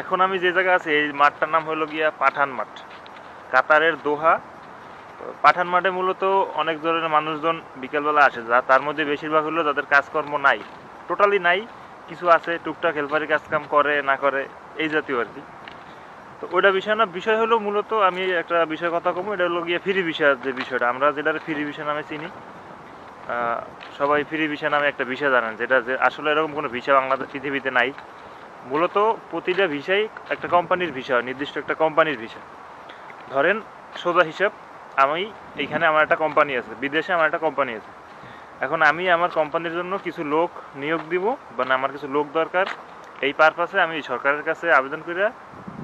এখন আমি যে জায়গা আছি, এই মাঠটার নাম হলো গিয়া পাঠান মাঠ। কাতারের দোহা। পাঠান মাঠে মূলত অনেক ধরনের মানুষজন বিকেলবেলা আসে, যা তার মধ্যে বেশিরভাগ হলো তাদের কাজকর্ম নাই। টোটালি নাই, কিছু আছে, টুকটাক হেল্পারি কাজ কাম করে, না করে, এই জাতীয় আর কি। তো ওইটা বিষয় না, বিষয় হলো মূলত আমি একটা বিষয় কথা কমু, এটা হলো গিয়ে ফ্রি বিষয়ের যে বিষয়টা। আমরা যেটা ফ্রি বিষয় নামে চিনি সবাই ফ্রি ভিসা নামে একটা ভিসা জানেন, যেটা যে আসলে এরকম কোনো ভিসা বাংলাদেশ, পৃথিবীতে নাই। মূলত প্রতিটা ভিসাই একটা কোম্পানির ভিসা, নির্দিষ্ট একটা কোম্পানির ভিসা। ধরেন, সোজা হিসাব, আমি এইখানে আমার একটা কোম্পানি আছে, বিদেশে আমার একটা কোম্পানি আছে। এখন আমি আমার কোম্পানির জন্য কিছু লোক নিয়োগ দিব মানে আমার কিছু লোক দরকার, এই পারপাসে আমি সরকারের কাছে আবেদন করে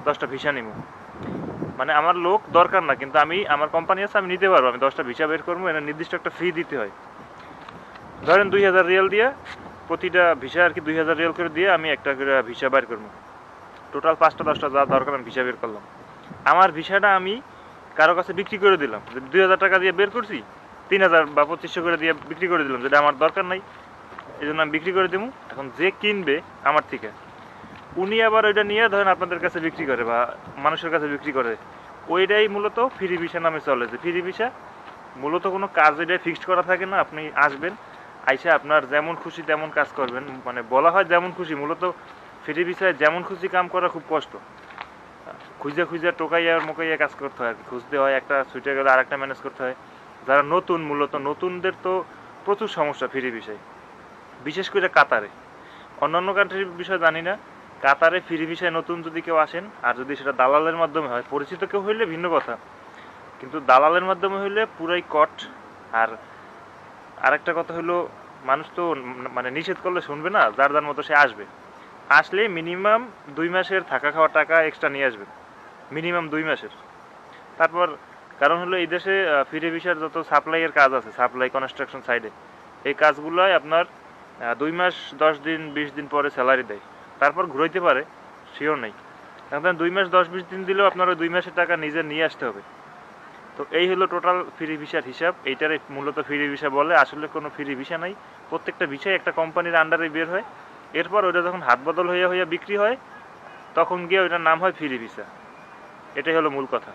দশটা ভিসা নিব। মানে আমার লোক দরকার না, কিন্তু আমি, আমার কোম্পানি আছে, আমি নিতে পারব, আমি দশটা ভিসা বের করব এর নির্দিষ্ট একটা ফি দিতে হয়। ধরেন দুই হাজার রিয়াল দিয়ে প্রতিটা ভিসা আর কি দুই হাজার রিয়াল করে দিয়ে আমি একটা করে ভিসা বের করব। টোটাল পাঁচটা, দশটা যা দরকার আমি ভিসা বের করলাম। আমার ভিসাটা আমি কারও কাছে বিক্রি করে দিলাম। দুই হাজার টাকা দিয়ে বের করছি, তিন হাজার বা পঁচিশশো করে দিয়ে বিক্রি করে দিলাম। যেটা আমার দরকার নাই এই জন্য আমি বিক্রি করে দেবো এখন যে কিনবে আমার থেকে। উনি আবার ওইটা নিয়ে ধরেন আপনাদের কাছে বিক্রি করে বা মানুষের কাছে বিক্রি করে। ওইটাই মূলত ফ্রি ভিসা নামে চলে। যে ফ্রি ভিসা, মূলত কোনো কাজ ওইটাই ফিক্সড করা থাকে না। আপনি আসবেন আইসা আপনার যেমন খুশি তেমন কাজ করবেন। মানে বলা হয় যেমন খুশি, মূলত ফ্রি ভিসায় যেমন খুশি কাম করা খুব কষ্ট। খুঁজে খুঁজে টোকাইয়া মোকাইয়া কাজ করতে হয়। খুঁজতে হয়, একটা ছুটে গেলে আরেকটা ম্যানেজ করতে হয়। যারা নতুন, মূলত নতুনদের তো প্রচুর সমস্যা ফ্রি ভিসায় বিশেষ করে কাতারে। অন্যান্য কান্ট্রির বিষয় জানি না। কাতারে ফ্রি ভিসায় নতুন যদি কেউ আসেন, আর যদি সেটা দালালের মাধ্যমে হয়, পরিচিত কেউ হইলে ভিন্ন কথা। কিন্তু দালালের মাধ্যমে হইলে পুরাই কট আর আরেকটা কথা হলো, মানুষ তো মানে নিষেধ করলে শুনবে না, যার যার মতো সে আসবে। আসলে মিনিমাম দুই মাসের থাকা খাওয়ার টাকা এক্সট্রা নিয়ে আসবে। মিনিমাম দুই মাসের। তারপর কারণ হলো এই দেশে ফিরে ভিসার যত সাপ্লাইয়ের কাজ আছে সাপ্লাই কনস্ট্রাকশন সাইডে এই কাজগুলোয় আপনার দুই মাস, দশ দিন, বিশ দিন পরে স্যালারি দেয়। তারপর ঘুরাইতে পারে শিওর নেই। দুই মাস, দশ, বিশ দিন দিলেও আপনার ওই দুই মাসের টাকা নিজে নিয়ে আসতে হবে। তো এই হলো টোটাল ফ্রি ভিসার হিসাব। এইটারে মূলত ফ্রি ভিসা বলে, আসলে কোনো ফ্রি ভিসা নাই। প্রত্যেকটা ভিসাই একটা কোম্পানির আন্ডারে বের হয়। এরপর ওটা যখন হাত বদল হইয়া হইয়া বিক্রি হয়, তখন গিয়ে ওইটার নাম হয় ফ্রি ভিসা এটাই হলো মূল কথা।